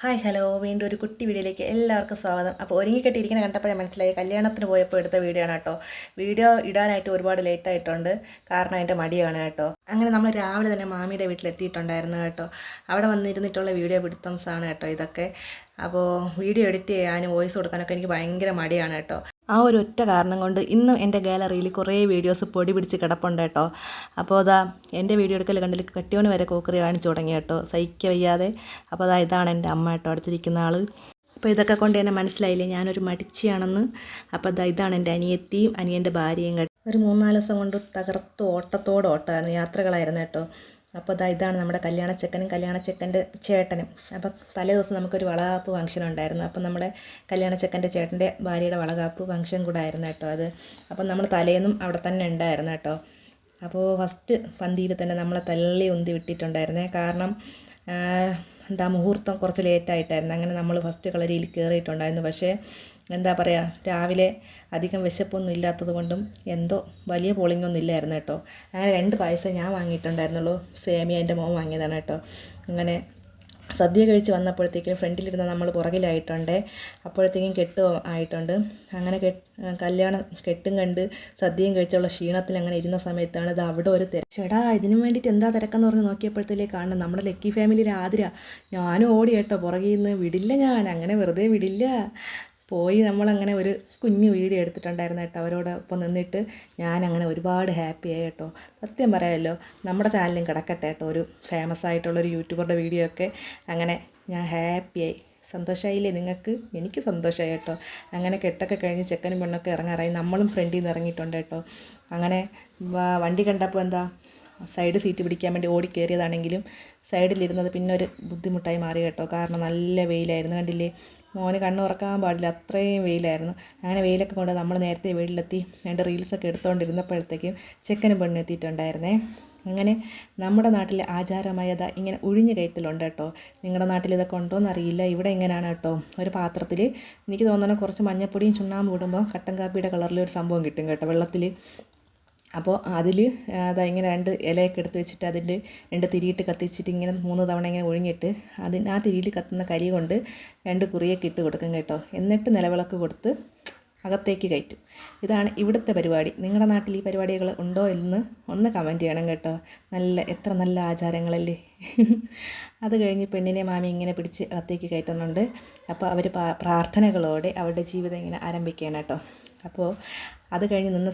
Hi hello. വീണ്ടും ഒരു കുട്ടി വീഡിയോയിലേക്ക് എല്ലാവർക്കും സ്വാഗതം. അപ്പോൾ ഒരുങ്ങിക്കെട്ടിയിരിക്കുന്ന കണ്ടപ്പോഴേ മനസ്സിലായി കല്യാണത്തിന് പോയപ്പോൾ എടുത്ത വീഡിയോ ആണ് കേട്ടോ. വീഡിയോ ഇടാനായിട്ട് ഒരുപാട് ലേറ്റ് ആയിട്ടുണ്ട് കാരണം എന്റെ മടിയാണ് കേട്ടോ. അങ്ങനെ നമ്മൾ രാവിലെ തന്നെ മാമിയുടെ വീട്ടിലെത്തിയിട്ടുണ്ടായിരുന്നു കേട്ടോ. അവിടെ വന്നിരുന്നിട്ടുള്ള വീഡിയോ പിടുത്തംസാണ് കേട്ടോ ഇതൊക്കെ. അപ്പോൾ വീഡിയോ എഡിറ്റ് ചെയ്യാനും വോയിസ് കൊടുക്കാനൊക്കെ എനിക്ക് ഭയങ്കര മടിയാണ് കേട്ടോ. ആ ഒരു ഒറ്റ കാരണം കൊണ്ട് ഇന്നും എന്റെ ഗാലറിയിൽ കുറേ വീഡിയോസ് പൊടി പിടിച്ച് കിടപ്പുണ്ട് കേട്ടോ. അപ്പോൾ അതാ എന്റെ വീഡിയോ എടുക്കൽ കണ്ടിൽ കട്ടിയോണി വരെ കോക്കറി കാണിച്ചു തുടങ്ങി കേട്ടോ. സഹിക്ക വയ്യാതെ. അപ്പോൾ അതാ ഇതാണ് എന്റെ അമ്മ കേട്ടോ അടുത്തിരിക്കുന്ന ആൾ അപ്പോൾ ഇതൊക്കെ കൊണ്ട് എന്നെ മനസ്സിലായില്ലേ ഞാനൊരു മടിച്ചിയാണെന്ന്. അപ്പോൾ അതാ ഇതാണ് എന്റെ അനിയത്തിയും അനിയന്റെ ഭാര്യയും ഒരു മൂന്നാൽ ദിവസം കൊണ്ട് തകർത്ത് ഓട്ടത്തോട് ഓട്ടമായിരുന്നു യാത്രകളായിരുന്നു കേട്ടോ. അപ്പോൾ അതാ ഇതാണ് നമ്മുടെ കല്യാണച്ചക്കനും കല്യാണച്ചക്കന്റെ ചേട്ടനും. അപ്പോൾ തലേ ദിവസം നമുക്കൊരു വളകാപ്പ് ഫംഗ്ഷൻ ഉണ്ടായിരുന്നു. അപ്പോൾ നമ്മുടെ കല്യാണച്ചക്കന്റെ ചേട്ടന്റെ ഭാര്യയുടെ വളകാപ്പ് ഫംഗ്ഷൻ കൂടെ ആയിരുന്നു കേട്ടോ അത്. അപ്പം നമ്മൾ തലേന്നും അവിടെ തന്നെ ഉണ്ടായിരുന്നു കേട്ടോ. അപ്പോൾ ഫസ്റ്റ് പന്തിയിൽ തന്നെ നമ്മളെ തള്ളി ഉന്തി വിട്ടിട്ടുണ്ടായിരുന്നേ. കാരണം എന്താ മുഹൂർത്തം കുറച്ച് ലേറ്റായിട്ടായിരുന്നു അങ്ങനെ നമ്മൾ ഫസ്റ്റ് കളരിയിൽ കയറിയിട്ടുണ്ടായിരുന്നു പക്ഷേ എന്താ പറയുക രാവിലെ അധികം വിശപ്പൊന്നും ഇല്ലാത്തത് കൊണ്ടും എന്തോ വലിയ പോളിംഗ് ഒന്നും ഇല്ലായിരുന്നു കേട്ടോ. അങ്ങനെ രണ്ട് പായസം ഞാൻ വാങ്ങിയിട്ടുണ്ടായിരുന്നുള്ളൂ. സേമിയ എന്റെ മോൻ വാങ്ങിയതാണ് കേട്ടോ. അങ്ങനെ സദ്യ കഴിച്ച് വന്നപ്പോഴത്തേക്കും ഫ്രണ്ടിലിരുന്ന നമ്മൾ പുറകിലായിട്ടുണ്ട്. അപ്പോഴത്തേക്കും കെട്ട് ആയിട്ടുണ്ട്. അങ്ങനെ കെട്ട് കല്യാണം കെട്ടും കണ്ട് സദ്യയും കഴിച്ചുള്ള ക്ഷീണത്തിൽ അങ്ങനെ ഇരുന്ന സമയത്താണ് ഇത് അവിടെ ഒരു തിരക്ക് ചേടാ ഇതിനു വേണ്ടിയിട്ട് എന്താ തിരക്കെന്ന് പറഞ്ഞ് നോക്കിയപ്പോഴത്തേക്ക് കാണണം നമ്മുടെ ലക്കി ഫാമിലിയിലെ ആതിര. ഞാനും ഓടി കേട്ടോ പുറകിൽ നിന്ന് വിടില്ല ഞാൻ. അങ്ങനെ വെറുതെ വിടില്ല. പോയി നമ്മളങ്ങനെ ഒരു കുഞ്ഞു വീഡിയോ എടുത്തിട്ടുണ്ടായിരുന്നു കേട്ടോ അവരോടൊപ്പം നിന്നിട്ട് ഞാനങ്ങനെ ഒരുപാട് ഹാപ്പി ആയി കേട്ടോ. സത്യം പറയാമല്ലോ നമ്മുടെ ചാനലും കിടക്കട്ടെ കേട്ടോ. ഒരു ഫേമസ് ആയിട്ടുള്ളൊരു യൂട്യൂബറുടെ വീഡിയോ ഒക്കെ അങ്ങനെ ഞാൻ ഹാപ്പിയായി സന്തോഷമായില്ലേ നിങ്ങൾക്ക്? എനിക്ക് സന്തോഷമായി കേട്ടോ. അങ്ങനെ കെട്ടൊക്കെ കഴിഞ്ഞ് ചെക്കനും പെണ്ണൊക്കെ ഇറങ്ങാറായി. നമ്മളും ഫ്രണ്ടിൽ നിന്ന് ഇറങ്ങിയിട്ടുണ്ട് കേട്ടോ. അങ്ങനെ വണ്ടി കണ്ടപ്പോൾ എന്താ സൈഡ് സീറ്റ് പിടിക്കാൻ വേണ്ടി ഓടി കയറിയതാണെങ്കിലും സൈഡിലിരുന്നത് പിന്നെ ഒരു ബുദ്ധിമുട്ടായി മാറി കേട്ടോ. കാരണം നല്ല വെയിലായിരുന്നു കണ്ടില്ലേ? മോന് കണ്ണ് ഉറക്കാൻ പാടില്ല. അത്രയും വെയിലായിരുന്നു. അങ്ങനെ വെയിലൊക്കെ കൊണ്ട് നമ്മൾ നേരത്തെ വീട്ടിലെത്തി. രണ്ട് റീൽസൊക്കെ എടുത്തുകൊണ്ടിരുന്നപ്പോഴത്തേക്കും ചെക്കനും പെണ്ണും എത്തിയിട്ടുണ്ടായിരുന്നേ. അങ്ങനെ നമ്മുടെ നാട്ടിലെ ആചാരമായത് ഇങ്ങനെ ഒഴിഞ്ഞു കയറ്റലുണ്ട് കേട്ടോ. നിങ്ങളുടെ നാട്ടിൽ ഇതൊക്കെ ഉണ്ടോയെന്ന് അറിയില്ല. ഇവിടെ എങ്ങനെയാണ് കേട്ടോ? ഒരു പാത്രത്തിൽ എനിക്ക് തോന്നുന്നു കുറച്ച് മഞ്ഞപ്പൊടിയും ചുണ്ണാമ്പ് ഇടുമ്പോൾ കട്ടൻ കാപ്പിയുടെ കളറിൽ ഒരു സംഭവം കിട്ടും കേട്ടോ. വെള്ളത്തിൽ അപ്പോൾ അതിൽ അത് ഇങ്ങനെ രണ്ട് ഇലയൊക്കെ എടുത്ത് വെച്ചിട്ട് അതിന്റെ രണ്ട് തിരിയിട്ട് കത്തിച്ചിട്ട് ഇങ്ങനെ മൂന്ന് തവണ ഇങ്ങനെ ഒഴിഞ്ഞിട്ട് അതിന് ആ തിരിയിൽ കത്തുന്ന കരി കൊണ്ട് രണ്ട് കുറിയൊക്കെ ഇട്ട് കൊടുക്കും കേട്ടോ. എന്നിട്ട് നിലവിളക്ക് കൊടുത്ത് അകത്തേക്ക് കയറ്റും. ഇതാണ് ഇവിടുത്തെ പരിപാടി. നിങ്ങളുടെ നാട്ടിൽ ഈ പരിപാടികൾ ഉണ്ടോ എന്ന് ഒന്ന് കമന്റ് ചെയ്യണം കേട്ടോ. നല്ല എത്ര നല്ല ആചാരങ്ങളല്ലേ? അത് കഴിഞ്ഞ് പെണ്ണിനെ മാമി ഇങ്ങനെ പിടിച്ച് അകത്തേക്ക് കയറ്റുന്നുണ്ട്. അപ്പോൾ അവർ പ്രാർത്ഥനകളോടെ അവരുടെ ജീവിതം ഇങ്ങനെ ആരംഭിക്കുകയാണ് കേട്ടോ. അപ്പോൾ അത് കഴിഞ്ഞ് നിന്ന